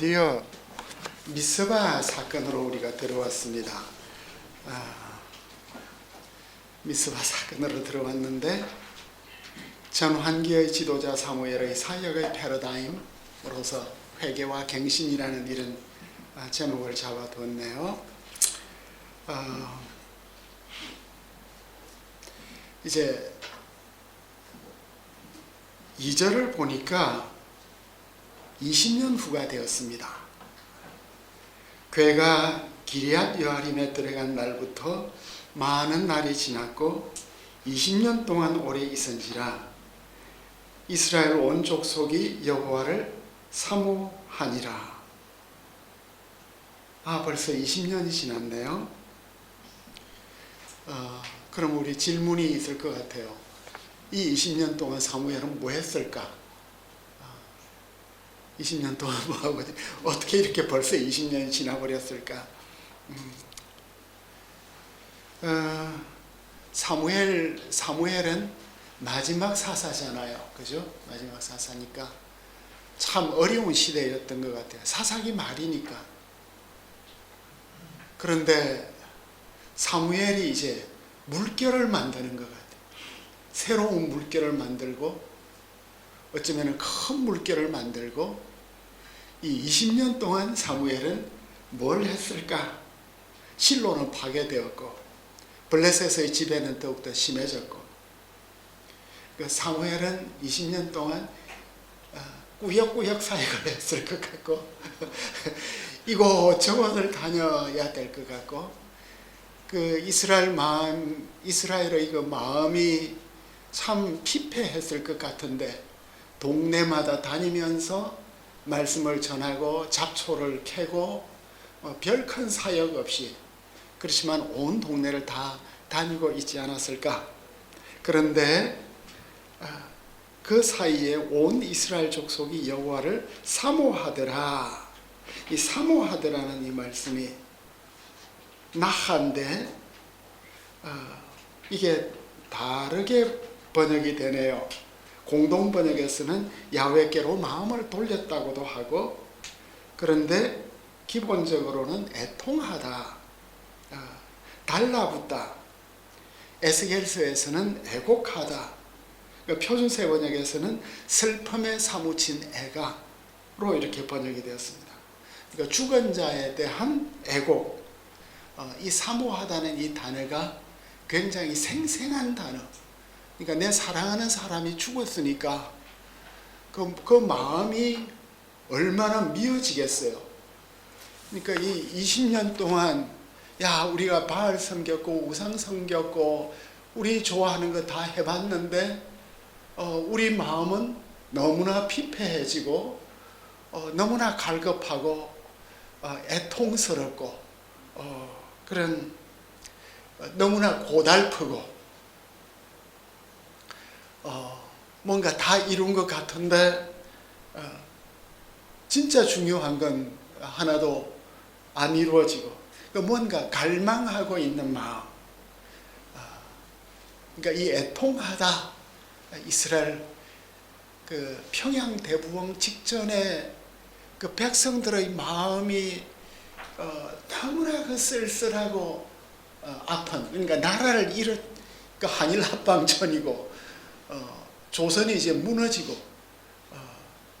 드디어 미스바 사건으로 우리가 들어왔습니다. 아, 미스바 사건으로 들어왔는데 전환기의 지도자 사무엘의 사역의 패러다임으로서 회개와 갱신이라는 이런 아, 제목을 잡아뒀네요. 아, 이제 2절을 보니까 20년 후가 되었습니다. 괴가 기리앗 여아림에 들어간 날부터 많은 날이 지났고 20년 동안 오래 있은지라 이스라엘 온 족속이 여호와를 사모하니라. 아 벌써 20년이 지났네요. 어, 그럼 우리 질문이 있을 것 같아요. 이 20년 동안 사무엘은 뭐 했을까? 20년 동안 뭐하고 어떻게 이렇게 벌써 20년이 지나버렸을까? 음. 어, 사무엘 사무엘은 마지막 사사잖아요, 그죠? 마지막 사사니까 참 어려운 시대였던 것 같아요. 사사기 말이니까. 그런데 사무엘이 이제 물결을 만드는 것 같아요. 새로운 물결을 만들고 어쩌면 큰 물결을 만들고 이 20년 동안 사무엘은 뭘 했을까? 실로는 파괴되었고 블레셋의 지배는 더욱더 심해졌고 그 사무엘은 20년 동안 어, 꾸역꾸역 사역을 했을 것 같고 이곳저곳을 다녀야 될 것 같고 그 이스라엘 마음 이스라엘의 그 마음이 참 피폐했을 것 같은데 동네마다 다니면서 말씀을 전하고 잡초를 캐고 어, 별큰 사역 없이 그렇지만 온 동네를 다 다니고 있지 않았을까? 그런데 아, 그 사이에 온 이스라엘 족속이 여호와를 사모하더라. 이 사모하더라는 이 말씀이 나한데 어, 이게 다르게 번역이 되네요. 공동 번역에서는 야훼께로 마음을 돌렸다고도 하고 그런데 기본적으로는 애통하다, 어, 달라붙다. 에스겔서에서는 애곡하다. 그러니까 표준세 번역에서는 슬픔에 사무친 애가로 이렇게 번역이 되었습니다. 그러니까 죽은 자에 대한 애곡, 어, 이 사모하다는 이 단어가 굉장히 생생한 단어. 그러니까 내 사랑하는 사람이 죽었으니까 그, 그 마음이 얼마나 미어지겠어요. 그러니까 이 20년 동안 야 우리가 바알 섬겼고 우상 섬겼고 우리 좋아하는 거 다 해봤는데 어, 우리 마음은 너무나 피폐해지고 어, 너무나 갈급하고 어, 애통스럽고 어, 그런 어, 너무나 고달프고 어, 뭔가 다 이룬 것 같은데 어, 진짜 중요한 건 하나도 안 이루어지고 그러니까 뭔가 갈망하고 있는 마음. 어, 그러니까 이 애통하다. 이스라엘 그 평양 대부흥 직전에 그 백성들의 마음이 어, 너무나 그 쓸쓸하고 어, 아픈 그러니까 나라를 잃었 그 한일 합방 전이고 어, 조선이 이제 무너지고 어,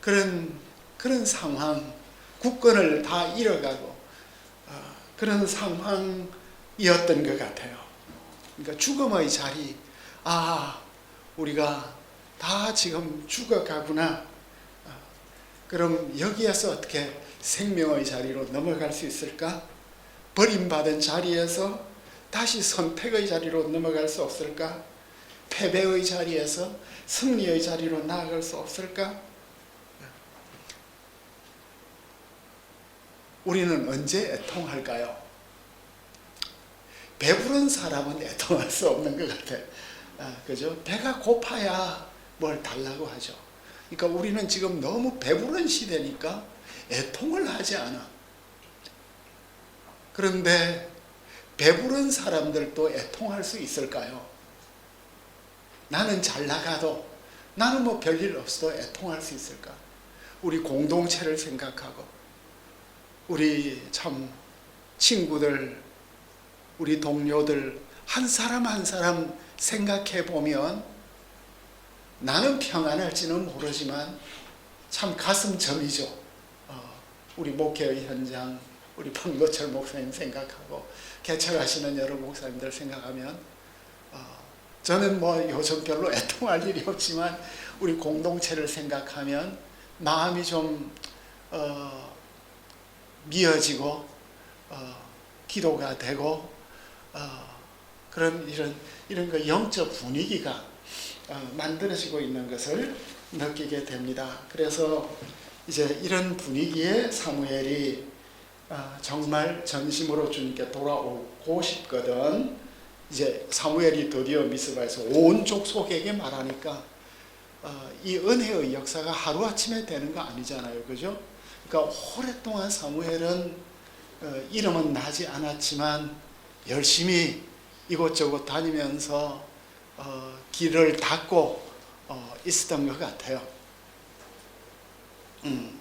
그런 그런 상황 국권을 다 잃어가고 어, 그런 상황이었던 것 같아요. 그러니까 죽음의 자리 아 우리가 다 지금 죽어가구나. 어, 그럼 여기에서 어떻게 생명의 자리로 넘어갈 수 있을까? 버림받은 자리에서 다시 선택의 자리로 넘어갈 수 없을까? 패배의 자리에서 승리의 자리로 나아갈 수 없을까? 우리는 언제 애통할까요? 배부른 사람은 애통할 수 없는 것 같아. 아, 그죠? 배가 고파야 뭘 달라고 하죠. 그러니까 우리는 지금 너무 배부른 시대니까 애통을 하지 않아. 그런데 배부른 사람들도 애통할 수 있을까요? 나는 잘 나가도 나는 뭐 별일 없어도 애통할 수 있을까? 우리 공동체를 생각하고 우리 참 친구들, 우리 동료들 한 사람 한 사람 생각해 보면 나는 평안할지는 모르지만 참 가슴 저리죠. 어, 우리 목회의 현장, 우리 박노철 목사님 생각하고 개척하시는 여러 목사님들 생각하면 어, 저는 뭐 요즘 별로 애통할 일이 없지만 우리 공동체를 생각하면 마음이 좀 어, 미어지고 어, 기도가 되고 어, 그런 이런 이런 그 영적 분위기가 어, 만들어지고 있는 것을 느끼게 됩니다. 그래서 이제 이런 분위기에 사무엘이 어, 정말 전심으로 주님께 돌아오고 싶거든. 이제 사무엘이 드디어 미스바에서 온 족속에게 말하니까 어, 이 은혜의 역사가 하루 아침에 되는 거 아니잖아요, 그죠? 그러니까 오랫동안 사무엘은 어, 이름은 나지 않았지만 열심히 이곳저곳 다니면서 어, 길을 닦고 어, 있었던 것 같아요. 음,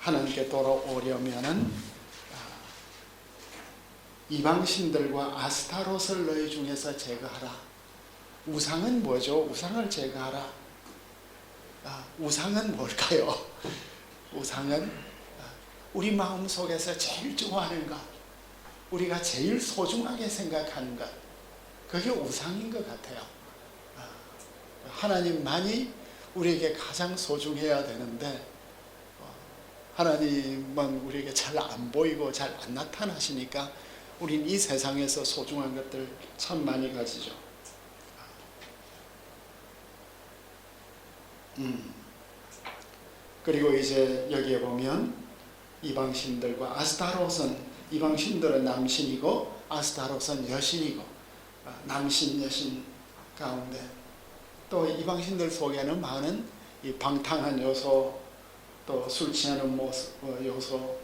하나님께 돌아오려면은 아, 이방신들과 아스타롯을 너희 중에서 제거하라. 우상은 뭐죠? 우상을 제거하라. 아, 우상은 뭘까요? 우상은 아, 우리 마음 속에서 제일 좋아하는 것, 우리가 제일 소중하게 생각하는 것, 그게 우상인 것 같아요. 아, 하나님만이 우리에게 가장 소중해야 되는데 어, 하나님은 우리에게 잘 안 보이고 잘 안 나타나시니까 우린 이 세상에서 소중한 것들 참 많이 가지죠. 음. 그리고 이제 여기에 보면 이방신들과 아스타롯은 이방신들은 남신이고 아스타롯은 여신이고 아, 남신 여신 가운데 또 이방신들 속에는 많은 이 방탕한 요소 또 술 취하는 모습 어, 요소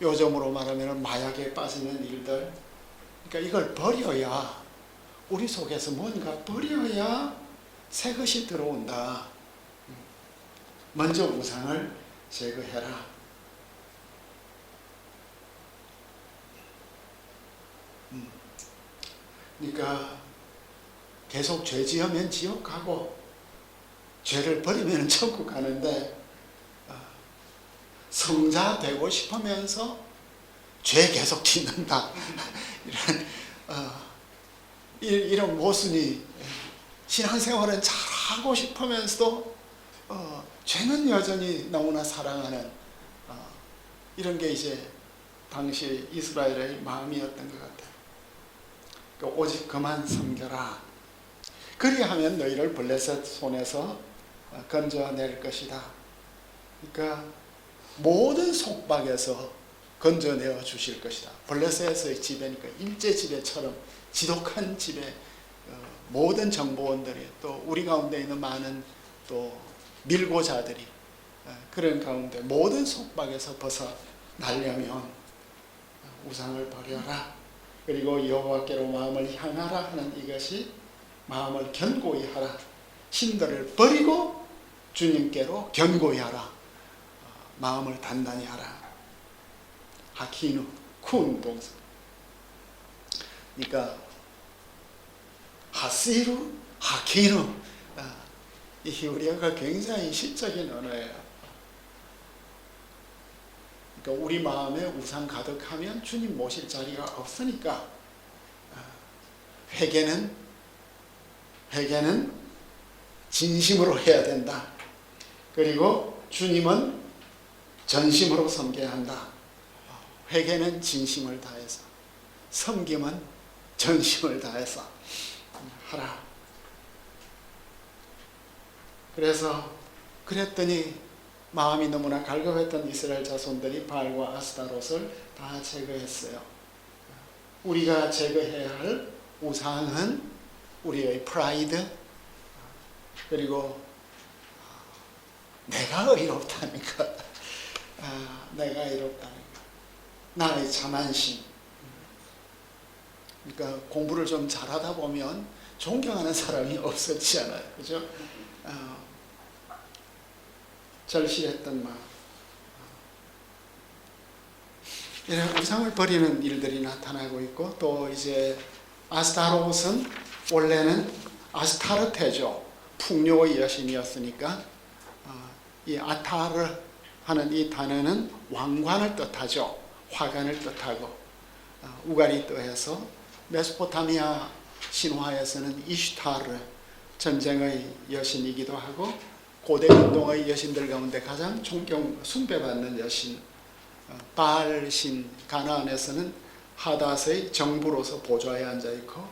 요즘으로 말하면 마약에 빠지는 일들 그러니까 이걸 버려야 우리 속에서 뭔가 버려야 새 것이 들어온다. 먼저 우상을 제거해라. 음. 그러니까 계속 죄 지으면 지옥 가고 죄를 버리면 천국 가는데 어, 성자 되고 싶으면서 죄 계속 짓는다. 이런 어, 이- 이런 모순이 신앙생활은 잘하고 싶으면서도 어, 죄는 여전히 너무나 사랑하는 어, 이런 게 이제 당시 이스라엘의 마음이었던 것 같아요. 그러니까 오직 그만 섬겨라. 그리하면 너희를 블레셋 손에서 어, 건져낼 것이다. 그러니까 모든 속박에서 건져내어 주실 것이다. 블레셋의 지배 니까 일제 지배처럼 지독한 지배 어, 모든 정보원들이 또 우리 가운데 있는 많은 또 밀고자들이 어, 그런 가운데 모든 속박에서 벗어나려면 우상을 버려라. 그리고 여호와께로 마음을 향하라 하는 이것이 마음을 견고히 하라. 신들을 버리고 주님께로 견고히 하라. 어, 마음을 단단히 하라. 하키누 쿤 동사. 그러니까 하시루 하키누 아, 이 히브리어가 굉장히 시적인 언어예요. 그러니까 우리 마음에 우상 가득하면 주님 모실 자리가 없으니까 아, 회개는 회개는 진심으로 해야 된다. 그리고 주님은 전심으로 섬겨야 한다. 회개는 진심을 다해서, 섬김은 전심을 다해서 하라. 그래서 그랬더니 마음이 너무나 갈급했던 이스라엘 자손들이 바알과 아스타롯을 다 제거했어요. 우리가 제거해야 할 우상은 우리의 프라이드 그리고 내가 의롭다는 것, 아, 내가 의롭다는 것, 나의 자만심. 그러니까 공부를 좀 잘하다 보면 존경하는 사람이 없었지 않아요, 그죠? 어, 절실했던 마음. 이런 우상을 버리는 일들이 나타나고 있고 또 이제 아스타롯은 원래는 아스타르테죠. 풍요의 여신이었으니까 어, 이 아타르 하는 이 단어는 왕관을 뜻하죠. 화관을 뜻하고 어, 우가리또해서 메소포타미아 신화에서는 이슈타르 전쟁의 여신이기도 하고 고대 운동의 여신들 가운데 가장 존경 숭배받는 여신 어, 바알신 가나안에서는 하닷의 정부로서 보좌에 앉아 있고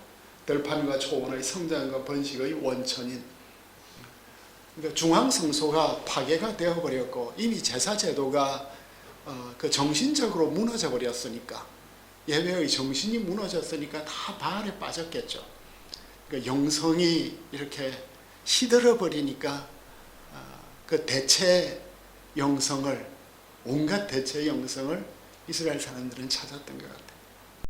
들판과 초원의 성장과 번식의 원천인 그러니까 중앙 성소가 파괴가 되어 버렸고 이미 제사 제도가 어, 그 정신적으로 무너져 버렸으니까 예배의 정신이 무너졌으니까 다 바알에 빠졌겠죠. 그러니까 영성이 이렇게 시들어 버리니까 어, 그 대체 영성을 온갖 대체 영성을 이스라엘 사람들은 찾았던 것 같아요.